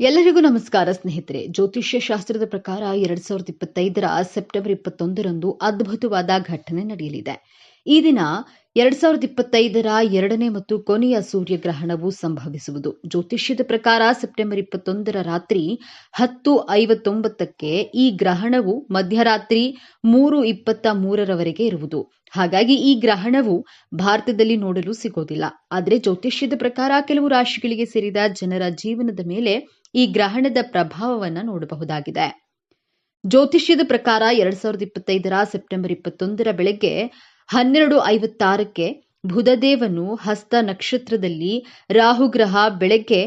ಎಲ್ಲರಿಗೂ ನಮಸ್ಕಾರ ಸ್ನೇಹಿತರೆ. ಜ್ಯೋತಿಷ್ಯ ಶಾಸ್ತ್ರದ ಪ್ರಕಾರ ಎರಡ್ ಸಾವಿರದ ಇಪ್ಪತ್ತೈದರ ಸೆಪ್ಟೆಂಬರ್ ಇಪ್ಪತ್ತೊಂದರಂದು ಅದ್ಭುತವಾದ ಘಟನೆ ನಡೆಯಲಿದೆ. ಈ ದಿನ ಎರಡ್ ಸಾವಿರದ ಇಪ್ಪತ್ತೈದರ ಎರಡನೇ ಮತ್ತು ಕೊನೆಯ ಸೂರ್ಯಗ್ರಹಣವು ಸಂಭವಿಸುವುದು. ಜ್ಯೋತಿಷ್ಯದ ಪ್ರಕಾರ ಸೆಪ್ಟೆಂಬರ್ ಇಪ್ಪತ್ತೊಂದರ ರಾತ್ರಿ ಹತ್ತು ಐವತ್ತೊಂಬತ್ತಕ್ಕೆ ಈ ಗ್ರಹಣವು ಮಧ್ಯರಾತ್ರಿ ಮೂರು ಇಪ್ಪತ್ತ ಮೂರರವರೆಗೆ ಇರುವುದು. ಹಾಗಾಗಿ ಈ ಗ್ರಹಣವು ಭಾರತದಲ್ಲಿ ನೋಡಲು ಸಿಗೋದಿಲ್ಲ. ಆದರೆ ಜ್ಯೋತಿಷ್ಯದ ಪ್ರಕಾರ ಕೆಲವು ರಾಶಿಗಳಿಗೆ ಸೇರಿದ ಜನರ ಜೀವನದ ಮೇಲೆ ಈ ಗ್ರಹಣದ ಪ್ರಭಾವವನ್ನು ನೋಡಬಹುದಾಗಿದೆ. ಜ್ಯೋತಿಷ್ಯದ ಪ್ರಕಾರ ಎರಡ್ ಸಾವಿರದ ಇಪ್ಪತ್ತೈದರ ಸೆಪ್ಟೆಂಬರ್ ಇಪ್ಪತ್ತೊಂದರ ಬೆಳಗ್ಗೆ ಹನ್ನೆರಡು ಐವತ್ತಾರಕ್ಕೆ ಬುಧದೇವನು ಹಸ್ತ ನಕ್ಷತ್ರದಲ್ಲಿ ರಾಹುಗ್ರಹ ಬೆಳಗ್ಗೆ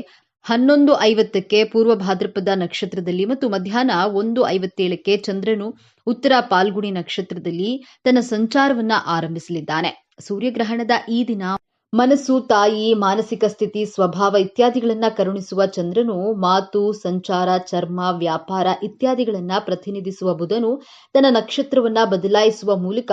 ಹನ್ನೊಂದು ಐವತ್ತಕ್ಕೆ ಪೂರ್ವ ಭಾದ್ರಪದ ನಕ್ಷತ್ರದಲ್ಲಿ ಮತ್ತು ಮಧ್ಯಾಹ್ನ ಒಂದು ಐವತ್ತೇಳಕ್ಕೆ ಚಂದ್ರನು ಉತ್ತರ ಪಾಲ್ಗುಣಿ ನಕ್ಷತ್ರದಲ್ಲಿ ತನ್ನ ಸಂಚಾರವನ್ನ ಆರಂಭಿಸಲಿದ್ದಾನೆ. ಸೂರ್ಯಗ್ರಹಣದ ಈ ದಿನ ಮನಸ್ಸು, ತಾಯಿ, ಮಾನಸಿಕ ಸ್ಥಿತಿ, ಸ್ವಭಾವ ಇತ್ಯಾದಿಗಳನ್ನ ಕರುಣಿಸುವ ಚಂದ್ರನು, ಮಾತು, ಸಂಚಾರ, ಚರ್ಮ, ವ್ಯಾಪಾರ ಇತ್ಯಾದಿಗಳನ್ನ ಪ್ರತಿನಿಧಿಸುವ ಬುಧನು ತನ್ನ ನಕ್ಷತ್ರವನ್ನ ಬದಲಾಯಿಸುವ ಮೂಲಕ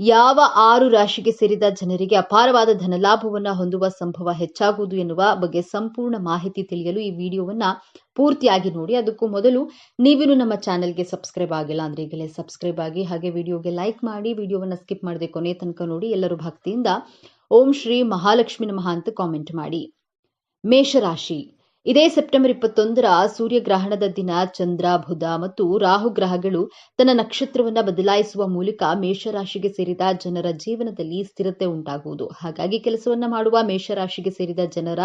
ಯಾವ ಆರು ರಾಶಿಗೆ ಸೇರಿದ ಜನರಿಗೆ ಅಪಾರವಾದ ಧನಲಾಭವನ್ನು ಹೊಂದುವ ಸಂಭವ ಹೆಚ್ಚಾಗುವುದು ಎನ್ನುವ ಬಗ್ಗೆ ಸಂಪೂರ್ಣ ಮಾಹಿತಿ ತಿಳಿಯಲು ಈ ವಿಡಿಯೋವನ್ನ ಪೂರ್ತಿಯಾಗಿ ನೋಡಿ. ಅದಕ್ಕೂ ಮೊದಲು ನೀವಿನ್ನು ನಮ್ಮ ಚಾನೆಲ್ಗೆ ಸಬ್ಸ್ಕ್ರೈಬ್ ಆಗಿಲ್ಲ ಅಂದ್ರೆ ಈಗಲೇ ಸಬ್ಸ್ಕ್ರೈಬ್ ಆಗಿ ಹಾಗೆ ವಿಡಿಯೋಗೆ ಲೈಕ್ ಮಾಡಿ, ವಿಡಿಯೋವನ್ನು ಸ್ಕಿಪ್ ಮಾಡದೆ ಕೊನೆ ತನಕ ನೋಡಿ ಎಲ್ಲರೂ ಭಕ್ತಿಯಿಂದ ಓಂ ಶ್ರೀ ಮಹಾಲಕ್ಷ್ಮಿ ನಮಃ ಅಂತ ಕಾಮೆಂಟ್ ಮಾಡಿ. ಮೇಷರಾಶಿ. ಇದೇ ಸೆಪ್ಟೆಂಬರ್ ಇಪ್ಪತ್ತೊಂದರ ಸೂರ್ಯಗ್ರಹಣದ ದಿನ ಚಂದ್ರ, ಬುಧ ಮತ್ತು ರಾಹು ಗ್ರಹಗಳು ತನ್ನ ನಕ್ಷತ್ರವನ್ನ ಬದಲಾಯಿಸುವ ಮೂಲಕ ಮೇಷರಾಶಿಗೆ ಸೇರಿದ ಜನರ ಜೀವನದಲ್ಲಿ ಸ್ಥಿರತೆ ಉಂಟಾಗುವುದು. ಹಾಗಾಗಿ ಕೆಲಸವನ್ನ ಮಾಡುವ ಮೇಷರಾಶಿಗೆ ಸೇರಿದ ಜನರ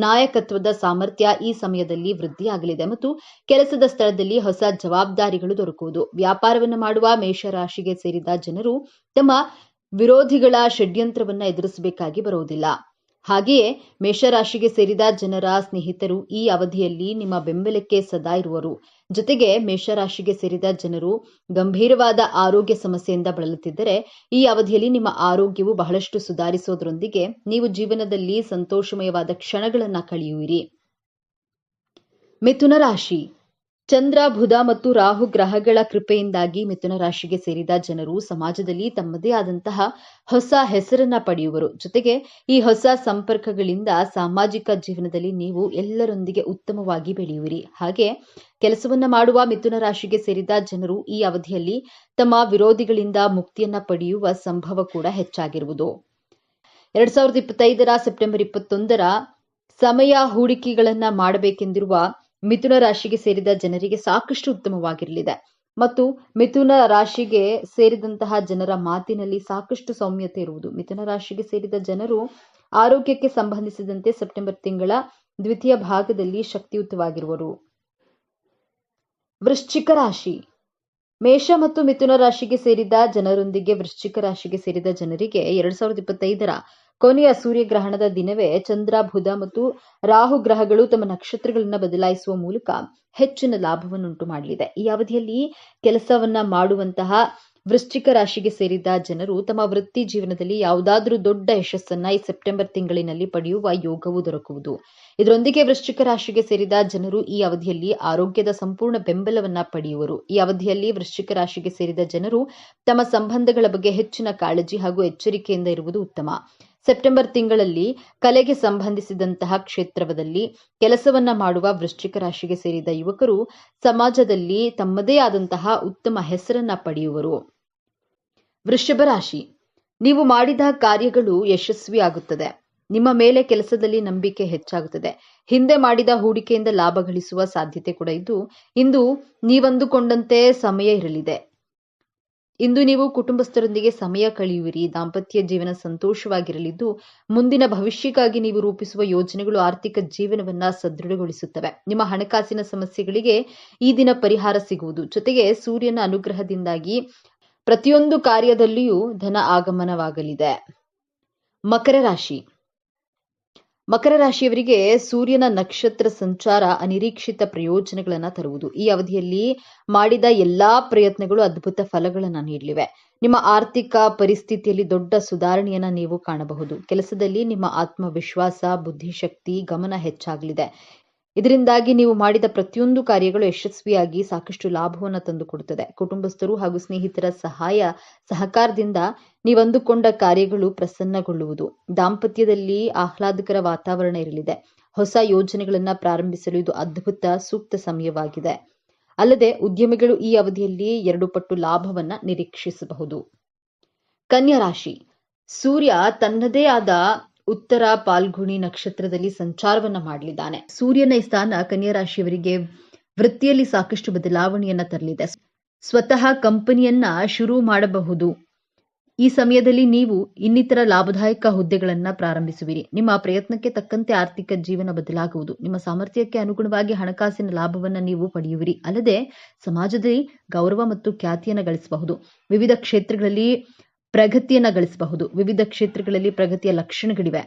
ನಾಯಕತ್ವದ ಸಾಮರ್ಥ್ಯ ಈ ಸಮಯದಲ್ಲಿ ವೃದ್ಧಿಯಾಗಲಿದೆ ಮತ್ತು ಕೆಲಸದ ಸ್ಥಳದಲ್ಲಿ ಹೊಸ ಜವಾಬ್ದಾರಿಗಳು ದೊರಕುವುದು. ವ್ಯಾಪಾರವನ್ನು ಮಾಡುವ ಮೇಷರಾಶಿಗೆ ಸೇರಿದ ಜನರು ತಮ್ಮ ವಿರೋಧಿಗಳ ಷಡ್ಯಂತ್ರವನ್ನು ಎದುರಿಸಬೇಕಾಗಿ ಬರುವುದಿಲ್ಲ. ಹಾಗೆಯೇ ಮೇಷರಾಶಿಗೆ ಸೇರಿದ ಜನರ ಸ್ನೇಹಿತರು ಈ ಅವಧಿಯಲ್ಲಿ ನಿಮ್ಮ ಬೆಂಬಲಕ್ಕೆ ಸದಾ ಇರುವರು. ಜೊತೆಗೆ ಮೇಷರಾಶಿಗೆ ಸೇರಿದ ಜನರು ಗಂಭೀರವಾದ ಆರೋಗ್ಯ ಸಮಸ್ಯೆಯಿಂದ ಬಳಲುತ್ತಿದ್ದರೆ ಈ ಅವಧಿಯಲ್ಲಿ ನಿಮ್ಮ ಆರೋಗ್ಯವು ಬಹಳಷ್ಟು ಸುಧಾರಿಸೋದರೊಂದಿಗೆ ನೀವು ಜೀವನದಲ್ಲಿ ಸಂತೋಷಮಯವಾದ ಕ್ಷಣಗಳನ್ನು ಕಳೆಯುವಿರಿ. ಮಿಥುನ ರಾಶಿ. ಚಂದ್ರ, ಬುಧ ಮತ್ತು ರಾಹು ಗ್ರಹಗಳ ಕೃಪೆಯಿಂದಾಗಿ ಮಿಥುನ ರಾಶಿಗೆ ಸೇರಿದ ಜನರು ಸಮಾಜದಲ್ಲಿ ತಮ್ಮದೇ ಆದಂತಹ ಹೊಸ ಹೆಸರನ್ನ ಪಡೆಯುವರು. ಜೊತೆಗೆ ಈ ಹೊಸ ಸಂಪರ್ಕಗಳಿಂದ ಸಾಮಾಜಿಕ ಜೀವನದಲ್ಲಿ ನೀವು ಎಲ್ಲರೊಂದಿಗೆ ಉತ್ತಮವಾಗಿ ಬೆಳೆಯುವಿರಿ. ಹಾಗೆ ಕೆಲಸವನ್ನ ಮಾಡುವ ಮಿಥುನ ರಾಶಿಗೆ ಸೇರಿದ ಜನರು ಈ ಅವಧಿಯಲ್ಲಿ ತಮ್ಮ ವಿರೋಧಿಗಳಿಂದ ಮುಕ್ತಿಯನ್ನ ಪಡೆಯುವ ಸಂಭವ ಕೂಡ ಹೆಚ್ಚಾಗಿರುವುದು. ಎರಡ್ ಸಾವಿರದ ಇಪ್ಪತ್ತೈದರ, ಸೆಪ್ಟೆಂಬರ್ ಇಪ್ಪತ್ತೊಂದರ ಸಮಯ ಹೂಡಿಕೆಗಳನ್ನ ಮಾಡಬೇಕೆಂದಿರುವ ಮಿಥುನ ರಾಶಿಗೆ ಸೇರಿದ ಜನರಿಗೆ ಸಾಕಷ್ಟು ಉತ್ತಮವಾಗಿರಲಿದೆ. ಮತ್ತು ಮಿಥುನ ರಾಶಿಗೆ ಸೇರಿದಂತಹ ಜನರ ಮಾತಿನಲ್ಲಿ ಸಾಕಷ್ಟು ಸೌಮ್ಯತೆ ಇರುವುದು. ಮಿಥುನ ರಾಶಿಗೆ ಸೇರಿದ ಜನರು ಆರೋಗ್ಯಕ್ಕೆ ಸಂಬಂಧಿಸಿದಂತೆ ಸೆಪ್ಟೆಂಬರ್ ತಿಂಗಳ ದ್ವಿತೀಯ ಭಾಗದಲ್ಲಿ ಶಕ್ತಿಯುತವಾಗಿರುವರು. ವೃಶ್ಚಿಕ ರಾಶಿ. ಮೇಷ ಮತ್ತು ಮಿಥುನ ರಾಶಿಗೆ ಸೇರಿದ ಜನರೊಂದಿಗೆ ವೃಶ್ಚಿಕ ರಾಶಿಗೆ ಸೇರಿದ ಜನರಿಗೆ ಎರಡ್ ಸಾವಿರದ ಇಪ್ಪತ್ತೈದರ ಕೊನೆಯ ಸೂರ್ಯಗ್ರಹಣದ ದಿನವೇ ಚಂದ್ರ, ಬುಧ ಮತ್ತು ರಾಹು ಗ್ರಹಗಳು ತಮ್ಮ ನಕ್ಷತ್ರಗಳನ್ನ ಬದಲಾಯಿಸುವ ಮೂಲಕ ಹೆಚ್ಚಿನ ಲಾಭವನ್ನುಂಟು ಮಾಡಲಿದೆ. ಈ ಅವಧಿಯಲ್ಲಿ ಕೆಲಸವನ್ನ ಮಾಡುವಂತಹ ವೃಶ್ಚಿಕ ರಾಶಿಗೆ ಸೇರಿದ ಜನರು ತಮ್ಮ ವೃತ್ತಿ ಜೀವನದಲ್ಲಿ ಯಾವುದಾದ್ರೂ ದೊಡ್ಡ ಯಶಸ್ಸನ್ನ ಈ ಸೆಪ್ಟೆಂಬರ್ ತಿಂಗಳಿನಲ್ಲಿ ಪಡೆಯುವ ಯೋಗವು ದೊರಕುವುದು. ಇದರೊಂದಿಗೆ ವೃಶ್ಚಿಕ ರಾಶಿಗೆ ಸೇರಿದ ಜನರು ಈ ಅವಧಿಯಲ್ಲಿ ಆರೋಗ್ಯದ ಸಂಪೂರ್ಣ ಬೆಂಬಲವನ್ನ ಪಡೆಯುವರು. ಈ ಅವಧಿಯಲ್ಲಿ ವೃಶ್ಚಿಕ ರಾಶಿಗೆ ಸೇರಿದ ಜನರು ತಮ್ಮ ಸಂಬಂಧಗಳ ಬಗ್ಗೆ ಹೆಚ್ಚಿನ ಕಾಳಜಿ ಹಾಗೂ ಎಚ್ಚರಿಕೆಯಿಂದ ಇರುವುದು ಉತ್ತಮ. ಸೆಪ್ಟೆಂಬರ್ ತಿಂಗಳಲ್ಲಿ ಕಲೆಗೆ ಸಂಬಂಧಿಸಿದಂತಹ ಕ್ಷೇತ್ರದಲ್ಲಿ ಕೆಲಸವನ್ನ ಮಾಡುವ ವೃಶ್ಚಿಕ ರಾಶಿಗೆ ಸೇರಿದ ಯುವಕರು ಸಮಾಜದಲ್ಲಿ ತಮ್ಮದೇ ಆದಂತಹ ಉತ್ತಮ ಹೆಸರನ್ನ ಪಡೆಯುವರು. ವೃಷಭ ರಾಶಿ. ನೀವು ಮಾಡಿದ ಕಾರ್ಯಗಳು ಯಶಸ್ವಿಯಾಗುತ್ತದೆ. ನಿಮ್ಮ ಮೇಲೆ ಕೆಲಸದಲ್ಲಿ ನಂಬಿಕೆ ಹೆಚ್ಚಾಗುತ್ತದೆ. ಹಿಂದೆ ಮಾಡಿದ ಹೂಡಿಕೆಯಿಂದ ಲಾಭ ಗಳಿಸುವ ಸಾಧ್ಯತೆ ಕೂಡ ಇದ್ದು, ಇಂದು ನೀವಂದುಕೊಂಡಂತೆ ಸಮಯ ಇರಲಿದೆ. ಇಂದು ನೀವು ಕುಟುಂಬಸ್ಥರೊಂದಿಗೆ ಸಮಯ ಕಳೆಯುವಿರಿ. ದಾಂಪತ್ಯ ಜೀವನ ಸಂತೋಷವಾಗಿರಲಿದ್ದು, ಮುಂದಿನ ಭವಿಷ್ಯಕ್ಕಾಗಿ ನೀವು ರೂಪಿಸುವ ಯೋಜನೆಗಳು ಆರ್ಥಿಕ ಜೀವನವನ್ನ ಸದೃಢಗೊಳಿಸುತ್ತವೆ. ನಿಮ್ಮ ಹಣಕಾಸಿನ ಸಮಸ್ಯೆಗಳಿಗೆ ಈ ದಿನ ಪರಿಹಾರ ಸಿಗುವುದು. ಜೊತೆಗೆ ಸೂರ್ಯನ ಅನುಗ್ರಹದಿಂದಾಗಿ ಪ್ರತಿಯೊಂದು ಕಾರ್ಯದಲ್ಲಿಯೂ ಧನ ಆಗಮನವಾಗಲಿದೆ. ಮಕರ ರಾಶಿ. ಮಕರ ರಾಶಿಯವರಿಗೆ ಸೂರ್ಯನ ನಕ್ಷತ್ರ ಸಂಚಾರ ಅನಿರೀಕ್ಷಿತ ಪ್ರಯೋಜನಗಳನ್ನ ತರುವುದು. ಈ ಅವಧಿಯಲ್ಲಿ ಮಾಡಿದ ಎಲ್ಲಾ ಪ್ರಯತ್ನಗಳು ಅದ್ಭುತ ಫಲಗಳನ್ನ ನೀಡಲಿವೆ. ನಿಮ್ಮ ಆರ್ಥಿಕ ಪರಿಸ್ಥಿತಿಯಲ್ಲಿ ದೊಡ್ಡ ಸುಧಾರಣೆಯನ್ನ ನೀವು ಕಾಣಬಹುದು. ಕೆಲಸದಲ್ಲಿ ನಿಮ್ಮ ಆತ್ಮವಿಶ್ವಾಸ, ಬುದ್ಧಿಶಕ್ತಿ ಗಮನ ಹೆಚ್ಚಾಗಲಿದೆ. ಇದರಿಂದಾಗಿ ನೀವು ಮಾಡಿದ ಪ್ರತಿಯೊಂದು ಕಾರ್ಯಗಳು ಯಶಸ್ವಿಯಾಗಿ ಸಾಕಷ್ಟು ಲಾಭವನ್ನು ತಂದುಕೊಡುತ್ತದೆ. ಕುಟುಂಬಸ್ಥರು ಹಾಗೂ ಸ್ನೇಹಿತರ ಸಹಾಯ, ಸಹಕಾರದಿಂದ ನೀವಂದುಕೊಂಡ ಕಾರ್ಯಗಳು ಪ್ರಸನ್ನಗೊಳ್ಳುವುದು. ದಾಂಪತ್ಯದಲ್ಲಿ ಆಹ್ಲಾದಕರ ವಾತಾವರಣ ಇರಲಿದೆ. ಹೊಸ ಯೋಜನೆಗಳನ್ನು ಪ್ರಾರಂಭಿಸಲು ಇದು ಅದ್ಭುತ, ಸೂಕ್ತ ಸಮಯವಾಗಿದೆ. ಅಲ್ಲದೆ ಉದ್ಯಮಿಗಳು ಈ ಅವಧಿಯಲ್ಲಿ ಎರಡು ಪಟ್ಟು ಲಾಭವನ್ನ ನಿರೀಕ್ಷಿಸಬಹುದು. ಕನ್ಯಾ ರಾಶಿ. ಸೂರ್ಯ ತನ್ನದೇ ಆದ ಉತ್ತರ ಪಾಲ್ಗುಣಿ ನಕ್ಷತ್ರದಲ್ಲಿ ಸಂಚಾರವನ್ನ ಮಾಡಲಿದ್ದಾನೆ. ಸೂರ್ಯನ ಸ್ಥಾನ ಕನ್ಯಾ ರಾಶಿಯವರಿಗೆ ವೃತ್ತಿಯಲ್ಲಿ ಸಾಕಷ್ಟು ಬದಲಾವಣೆಯನ್ನ ತರಲಿದೆ. ಸ್ವತಃ ಕಂಪನಿಯನ್ನ ಶುರು ಮಾಡಬಹುದು. ಈ ಸಮಯದಲ್ಲಿ ನೀವು ಇನ್ನಿತರ ಲಾಭದಾಯಕ ಹುದ್ದೆಗಳನ್ನ ಪ್ರಾರಂಭಿಸುವಿರಿ. ನಿಮ್ಮ ಪ್ರಯತ್ನಕ್ಕೆ ತಕ್ಕಂತೆ ಆರ್ಥಿಕ ಜೀವನ ಬದಲಾಗುವುದು. ನಿಮ್ಮ ಸಾಮರ್ಥ್ಯಕ್ಕೆ ಅನುಗುಣವಾಗಿ ಹಣಕಾಸಿನ ಲಾಭವನ್ನ ನೀವು ಪಡೆಯುವಿರಿ. ಅಲ್ಲದೆ ಸಮಾಜದಲ್ಲಿ ಗೌರವ ಮತ್ತು ಖ್ಯಾತಿಯನ್ನು ಗಳಿಸಬಹುದು. ವಿವಿಧ ಕ್ಷೇತ್ರಗಳಲ್ಲಿ ಪ್ರಗತಿಯನ್ನ ಗಳಿಸಬಹುದು. ವಿವಿಧ ಕ್ಷೇತ್ರಗಳಲ್ಲಿ ಪ್ರಗತಿಯ ಲಕ್ಷಣಗಳಿವೆ.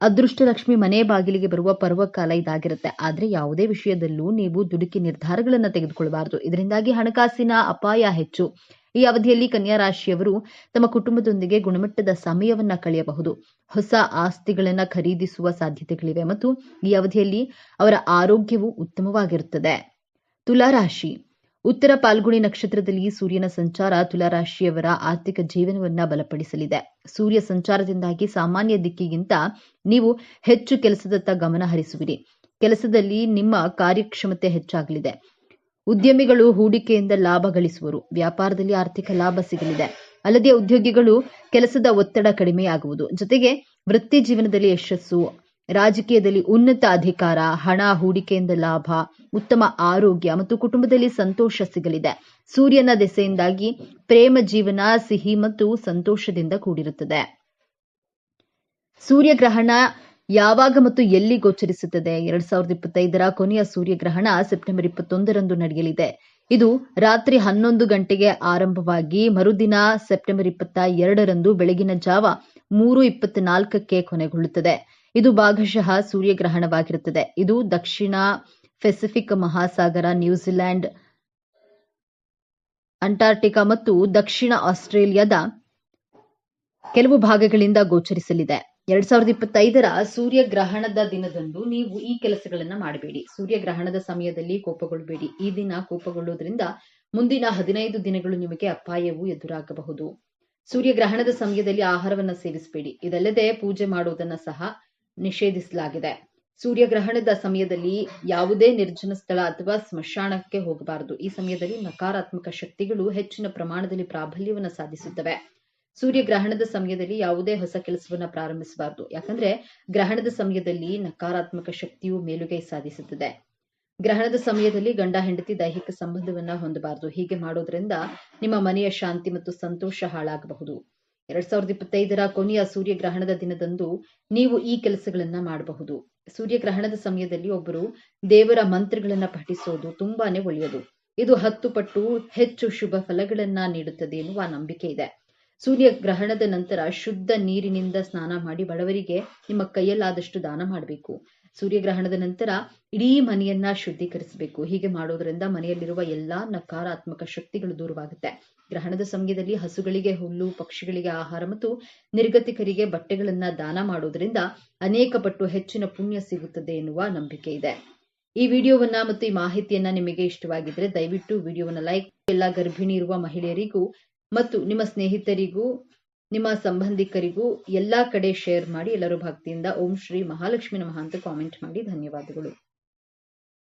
ಅದೃಷ್ಟ ಲಕ್ಷ್ಮಿ ಮನೆ ಬಾಗಿಲಿಗೆ ಬರುವ ಪರ್ವಕಾಲ ಇದಾಗಿರುತ್ತೆ. ಆದ್ರೆ ಯಾವುದೇ ವಿಷಯದಲ್ಲೂ ನೀವು ದುಡುಕಿ ನಿರ್ಧಾರಗಳನ್ನ ತೆಗೆದುಕೊಳ್ಳಬಾರದು ಇದರಿಂದಾಗಿ ಹಣಕಾಸಿನ ಅಪಾಯ ಹೆಚ್ಚು. ಈ ಅವಧಿಯಲ್ಲಿ ಕನ್ಯಾ ರಾಶಿಯವರು ತಮ್ಮ ಕುಟುಂಬದೊಂದಿಗೆ ಗುಣಮಟ್ಟದ ಸಮಯವನ್ನ ಕಳೆಯಬಹುದು. ಹೊಸ ಆಸ್ತಿಗಳನ್ನ ಖರೀದಿಸುವ ಸಾಧ್ಯತೆಗಳಿವೆ. ಮತ್ತು ಈ ಅವಧಿಯಲ್ಲಿ ಅವರ ಆರೋಗ್ಯವು ಉತ್ತಮವಾಗಿರುತ್ತದೆ. ತುಲಾರಾಶಿ ಉತ್ತರ ಪಾಲ್ಗುಣಿ ನಕ್ಷತ್ರದಲ್ಲಿ ಸೂರ್ಯನ ಸಂಚಾರ ತುಲಾರಾಶಿಯವರ ಆರ್ಥಿಕ ಜೀವನವನ್ನ ಬಲಪಡಿಸಲಿದೆ. ಸೂರ್ಯ ಸಂಚಾರದಿಂದಾಗಿ ಸಾಮಾನ್ಯ ದಿಕ್ಕಿಗಿಂತ ನೀವು ಹೆಚ್ಚು ಕೆಲಸದತ್ತ ಗಮನ ಹರಿಸುವಿರಿ. ಕೆಲಸದಲ್ಲಿ ನಿಮ್ಮ ಕಾರ್ಯಕ್ಷಮತೆ ಹೆಚ್ಚಾಗಲಿದೆ. ಉದ್ಯಮಿಗಳು ಹೂಡಿಕೆಯಿಂದ ಲಾಭ ಗಳಿಸುವರು. ವ್ಯಾಪಾರದಲ್ಲಿ ಆರ್ಥಿಕ ಲಾಭ ಸಿಗಲಿದೆ. ಅಲ್ಲದೆ ಉದ್ಯೋಗಿಗಳು ಕೆಲಸದ ಒತ್ತಡ ಕಡಿಮೆಯಾಗುವುದು. ಜೊತೆಗೆ ವೃತ್ತಿ ಜೀವನದಲ್ಲಿ ಯಶಸ್ಸು ರಾಜಕೀಯದಲ್ಲಿ ಉನ್ನತ ಅಧಿಕಾರ, ಹಣ, ಹೂಡಿಕೆಯಿಂದ ಲಾಭ, ಉತ್ತಮ ಆರೋಗ್ಯ ಮತ್ತು ಕುಟುಂಬದಲ್ಲಿ ಸಂತೋಷ ಸಿಗಲಿದೆ. ಸೂರ್ಯನ ದೆಸೆಯಿಂದಾಗಿ ಪ್ರೇಮ ಜೀವನ ಸಿಹಿ ಮತ್ತು ಸಂತೋಷದಿಂದ ಕೂಡಿರುತ್ತದೆ. ಸೂರ್ಯಗ್ರಹಣ ಯಾವಾಗ ಮತ್ತು ಎಲ್ಲಿ ಗೋಚರಿಸುತ್ತದೆ? ಎರಡ್ ಸಾವಿರದ ಇಪ್ಪತ್ತೈದರ ಕೊನೆಯ ಸೂರ್ಯಗ್ರಹಣ ಸೆಪ್ಟೆಂಬರ್ ಇಪ್ಪತ್ತೊಂದರಂದು ನಡೆಯಲಿದೆ. ಇದು ರಾತ್ರಿ ಹನ್ನೊಂದು ಗಂಟೆಗೆ ಆರಂಭವಾಗಿ ಮರುದಿನ ಸೆಪ್ಟೆಂಬರ್ ಇಪ್ಪತ್ತ ಎರಡರಂದು ಬೆಳಗಿನ ಜಾವ ಮೂರು ಇಪ್ಪತ್ನಾಲ್ಕಕ್ಕೆ ಕೊನೆಗೊಳ್ಳುತ್ತದೆ. ಇದು ಭಾಗಶಃ ಸೂರ್ಯಗ್ರಹಣವಾಗಿರುತ್ತದೆ. ಇದು ದಕ್ಷಿಣ ಪೆಸಿಫಿಕ್ ಮಹಾಸಾಗರ ನ್ಯೂಜಿಲೆಂಡ್ ಅಂಟಾರ್ಟಿಕಾ ಮತ್ತು ದಕ್ಷಿಣ ಆಸ್ಟ್ರೇಲಿಯಾದ ಕೆಲವು ಭಾಗಗಳಿಂದ ಗೋಚರಿಸಲಿದೆ. ಎರಡ್ ಸಾವಿರದ ಇಪ್ಪತ್ತೈದರ ಸೂರ್ಯಗ್ರಹಣದ ದಿನದಂದು ನೀವು ಈ ಕೆಲಸಗಳನ್ನ ಮಾಡಬೇಡಿ. ಸೂರ್ಯಗ್ರಹಣದ ಸಮಯದಲ್ಲಿ ಕೋಪಗೊಳ್ಳಬೇಡಿ. ಈ ದಿನ ಕೋಪಗೊಳ್ಳುವುದರಿಂದ ಮುಂದಿನ ಹದಿನೈದು ದಿನಗಳು ನಿಮಗೆ ಅಪಾಯವು ಎದುರಾಗಬಹುದು. ಸೂರ್ಯಗ್ರಹಣದ ಸಮಯದಲ್ಲಿ ಆಹಾರವನ್ನ ಸೇವಿಸಬೇಡಿ. ಇದಲ್ಲದೆ ಪೂಜೆ ಮಾಡುವುದನ್ನ ಸಹ ನಿಷೇಧಿಸಲಾಗಿದೆ. ಸೂರ್ಯಗ್ರಹಣದ ಸಮಯದಲ್ಲಿ ಯಾವುದೇ ನಿರ್ಜನ ಸ್ಥಳ ಅಥವಾ ಸ್ಮಶಾನಕ್ಕೆ ಹೋಗಬಾರದು. ಈ ಸಮಯದಲ್ಲಿ ನಕಾರಾತ್ಮಕ ಶಕ್ತಿಗಳು ಹೆಚ್ಚಿನ ಪ್ರಮಾಣದಲ್ಲಿ ಪ್ರಾಬಲ್ಯವನ್ನು ಸಾಧಿಸುತ್ತವೆ. ಸೂರ್ಯಗ್ರಹಣದ ಸಮಯದಲ್ಲಿ ಯಾವುದೇ ಹೊಸ ಕೆಲಸವನ್ನ ಪ್ರಾರಂಭಿಸಬಾರದು. ಯಾಕಂದ್ರೆ ಗ್ರಹಣದ ಸಮಯದಲ್ಲಿ ನಕಾರಾತ್ಮಕ ಶಕ್ತಿಯು ಮೇಲುಗೈ ಸಾಧಿಸುತ್ತದೆ. ಗ್ರಹಣದ ಸಮಯದಲ್ಲಿ ಗಂಡ, ಹೆಂಡತಿ ದೈಹಿಕ ಸಂಬಂಧವನ್ನ ಹೊಂದಬಾರದು. ಹೀಗೆ ಮಾಡೋದ್ರಿಂದ ನಿಮ್ಮ ಮನೆಯ ಶಾಂತಿ ಮತ್ತು ಸಂತೋಷ ಹಾಳಾಗಬಹುದು. ಎರಡ್ ಸಾವಿರದ ಇಪ್ಪತ್ತೈದರ ಕೊನೆಯ ಸೂರ್ಯಗ್ರಹಣದ ದಿನದಂದು ನೀವು ಈ ಕೆಲಸಗಳನ್ನ ಮಾಡಬಹುದು. ಸೂರ್ಯಗ್ರಹಣದ ಸಮಯದಲ್ಲಿ ಒಬ್ಬರು ದೇವರ ಮಂತ್ರಗಳನ್ನ ಪಠಿಸೋದು ತುಂಬಾನೇ ಒಳ್ಳೆಯದು. ಇದು ಹತ್ತು ಪಟ್ಟು ಹೆಚ್ಚು ಶುಭ ಫಲಗಳನ್ನ ನೀಡುತ್ತದೆ ಎನ್ನುವ ನಂಬಿಕೆ ಇದೆ. ಸೂರ್ಯಗ್ರಹಣದ ನಂತರ ಶುದ್ಧ ನೀರಿನಿಂದ ಸ್ನಾನ ಮಾಡಿ ಬಡವರಿಗೆ ನಿಮ್ಮ ಕೈಯಲ್ಲಾದಷ್ಟು ದಾನ ಮಾಡಬೇಕು. ಸೂರ್ಯಗ್ರಹಣದ ನಂತರ ಇಡೀ ಮನೆಯನ್ನ ಶುದ್ಧೀಕರಿಸಬೇಕು. ಹೀಗೆ ಮಾಡೋದ್ರಿಂದ ಮನೆಯಲ್ಲಿರುವ ಎಲ್ಲಾ ನಕಾರಾತ್ಮಕ ಶಕ್ತಿಗಳು ದೂರವಾಗುತ್ತೆ. ಗ್ರಹಣದ ಸಮಯದಲ್ಲಿ ಹಸುಗಳಿಗೆ, ಹುಲ್ಲು, ಪಕ್ಷಿಗಳಿಗೆ ಆಹಾರ ಮತ್ತು ನಿರ್ಗತಿಕರಿಗೆ ಬಟ್ಟೆಗಳನ್ನ ದಾನ ಮಾಡೋದ್ರಿಂದ ಅನೇಕ ಪಟ್ಟು ಹೆಚ್ಚಿನ ಪುಣ್ಯ ಸಿಗುತ್ತದೆ ಎನ್ನುವ ನಂಬಿಕೆ ಇದೆ. ಈ ವಿಡಿಯೋವನ್ನ ಮತ್ತು ಈ ಮಾಹಿತಿಯನ್ನ ನಿಮಗೆ ಇಷ್ಟವಾಗಿದ್ರೆ ದಯವಿಟ್ಟು ವಿಡಿಯೋವನ್ನ ಲೈಕ್ ಎಲ್ಲ ಗರ್ಭಿಣಿ ಇರುವ ಮಹಿಳೆಯರಿಗೂ ಮತ್ತು ನಿಮ್ಮ ಸ್ನೇಹಿತರಿಗೂ, ನಿಮ್ಮ ಸಂಬಂಧಿಕರಿಗೂ ಎಲ್ಲಾ ಕಡೆ ಶೇರ್ ಮಾಡಿ ಎಲ್ಲರೂ ಭಕ್ತಿಯಿಂದ ಓಂ ಶ್ರೀ ಮಹಾಲಕ್ಷ್ಮಿ ನಮಃ ಅಂತ ಕಾಮೆಂಟ್ ಮಾಡಿ ಧನ್ಯವಾದಗಳು.